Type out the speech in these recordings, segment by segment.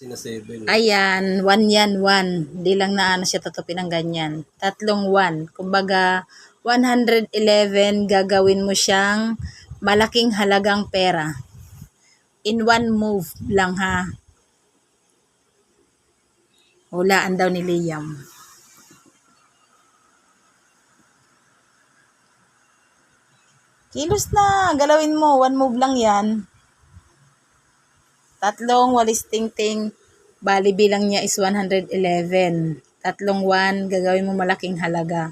Sina 7. Ayan, one yan, one. Di lang na ano siya tutupin ng ganyan. Tatlong one. Kumbaga, 111 gagawin mo siyang malaking halagang pera. In one move lang ha. Hulaan daw ni Liam. Kilos na. Galawin mo. One move lang yan. Tatlong walis ting-ting. Bali bilang niya is 111. Tatlong 1, gagawin mo malaking halaga.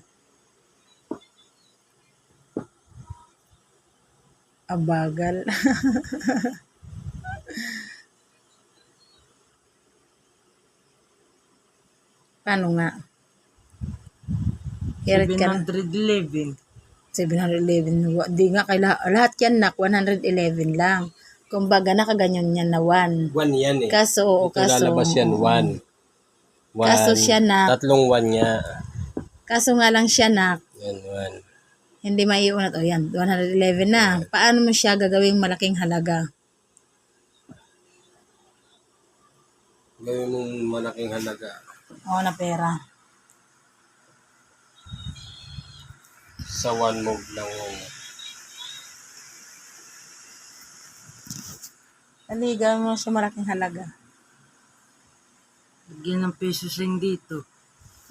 Abagal. Paano nga? Ka na. 711. 711. Wa- Di nga, kay lahat, lahat yan nak, 111 lang. Kumbaga, nakaganyan yan na 1. 1 yan eh. Kaso, Ito kaso. lalabas yan, 1. Kaso siya na- Tatlong 1 niya. Kaso nga lang siya na, Yan, 1. hindi maiunat. O yan, 111 na. Paano mo siya gagawing malaking halaga? Gawin mong malaking halaga. Oo na pera. Sa 1 move lang yan. Dali, gawin mo siya malaking halaga. Lagyan ng pesos ring dito.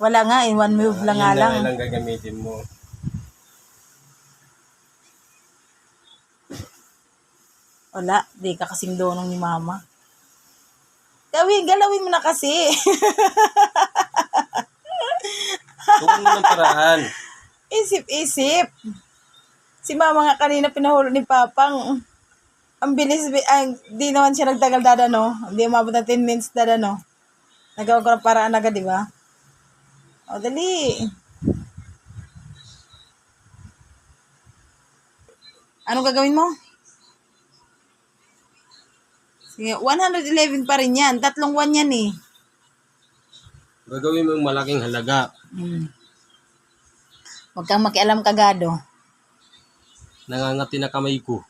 Wala nga, in one move lang nga lang. na lang gagamitin mo. Wala, di ka kasing donong ni mama. Gawin, galawin mo na kasi. Tuwan mo ng paraan. Isip-isip. Si mama nga kanina pinahulog ni Papang. Ang bilis, bi- ay, di naman siya nagtagal dadano. Hindi umabot ng 10 minutes dadano. Nagawa ko ng paraan agad, di ba? O, dali. Anong gagawin mo? Sige, 111 pa rin yan. Tatlong 1 yan eh. Gagawin mo yung malaking halaga. Hmm. Huwag kang makialam kagado. Nangangati na kamay ko.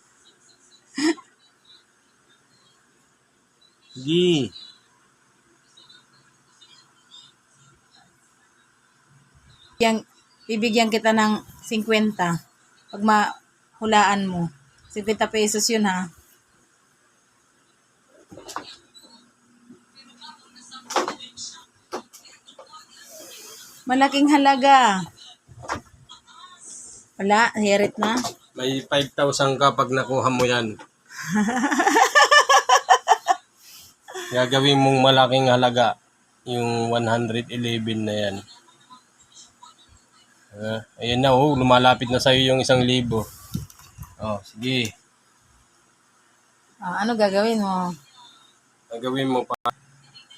Sige. Bibigyan, bibigyan kita ng 50 pag mahulaan mo. 50 pesos yun ha. Malaking halaga. Wala, hirit na. May 5,000 ka pag nakuha mo yan. Gagawin mong malaking halaga. Yung 111 na yan. Ah, ayun na, oh, lumalapit na sa'yo yung isang libo. Oh, sige. Ah, ano gagawin mo? Gagawin mo pa.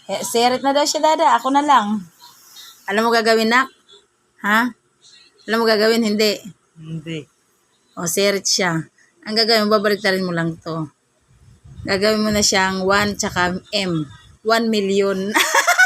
Eh, sirit na daw siya, dada. Ako na lang. Alam mo gagawin, nak? Ha? Alam mo gagawin? Hindi. Hindi. O, sirit siya. Ang gagawin mo, babalik mo lang to. Gagawin mo na siyang 1 tsaka M. 1 million.